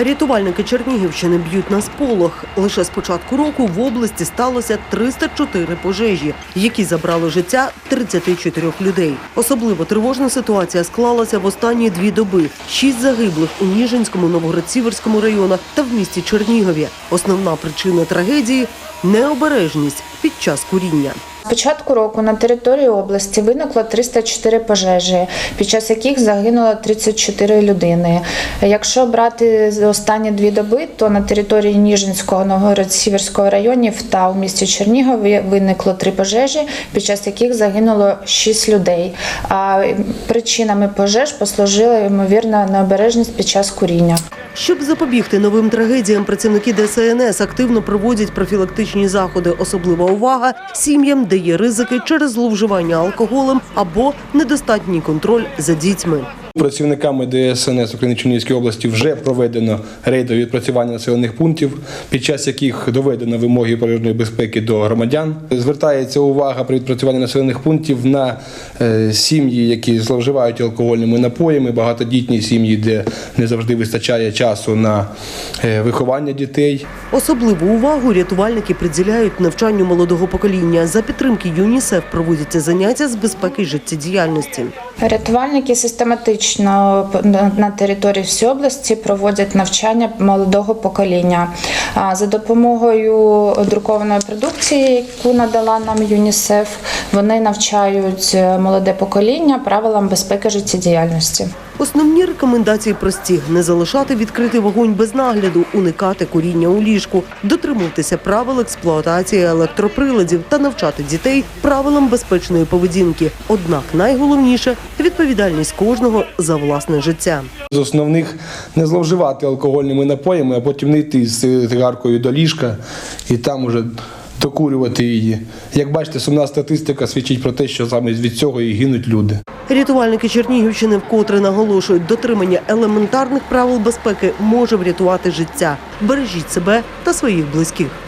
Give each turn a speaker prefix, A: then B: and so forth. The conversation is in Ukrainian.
A: Рятувальники Чернігівщини б'ють на сполох. Лише з початку року в області сталося 304 пожежі, які забрали життя 34 людей. Особливо тривожна ситуація склалася в останні дві доби. Шість загиблих у Ніжинському, Новгород-Сіверському районах та в місті Чернігові. Основна причина трагедії необережність під час куріння.
B: Початку року на території області виникло 304 пожежі, під час яких загинуло 34 людини. Якщо брати останні дві доби, то на території Ніжинського, Новгород-Сіверського районів та у місті Чернігові виникло три пожежі, під час яких загинуло 6 людей. А причинами пожеж послужила ймовірна необережність під час куріння.
A: Щоб запобігти новим трагедіям, працівники ДСНС активно проводять профілактичні заходи. Особлива увага сім'ям, де є ризики через зловживання алкоголем або недостатній контроль за дітьми.
C: Працівниками ДСНС України Чернігівської області вже проведено рейдові відпрацювання населених пунктів, під час яких доведено вимоги пожежної безпеки до громадян. Звертається увага при відпрацюванні населених пунктів на е, сім'ї, які зловживають алкогольними напоями, багатодітні сім'ї, де не завжди вистачає часу на е, виховання дітей.
A: Особливу увагу рятувальники приділяють навчанню молодого покоління. За підтримки ЮНІСЕФ проводяться заняття з безпеки життєдіяльності.
B: Рятувальники систематично на- території всієї області проводять навчання молодого покоління. За допомогою друкованої продукції, яку надала нам ЮНІСЕФ, вони навчають е, молоде покоління правилам безпеки життєдіяльності.
A: Основні рекомендації прості: не залишати відкритий вогонь без нагляду, уникати куріння у ліжку, дотримуватися правил експлуатації електроприладів та навчати дітей правилам безпечної поведінки. Однак найголовніше відповідальність кожного за власне життя.
C: З основних не зловживати алкогольними напоями, а потім не йти з цигаркою до ліжка і там уже докурювати її. Як бачите, сумна статистика свідчить про те, що саме від цього і гинуть люди.
A: Рятувальники Чернігівщини вкотре наголошують, дотримання елементарних правил безпеки може врятувати життя. Бережіть себе та своїх близьких.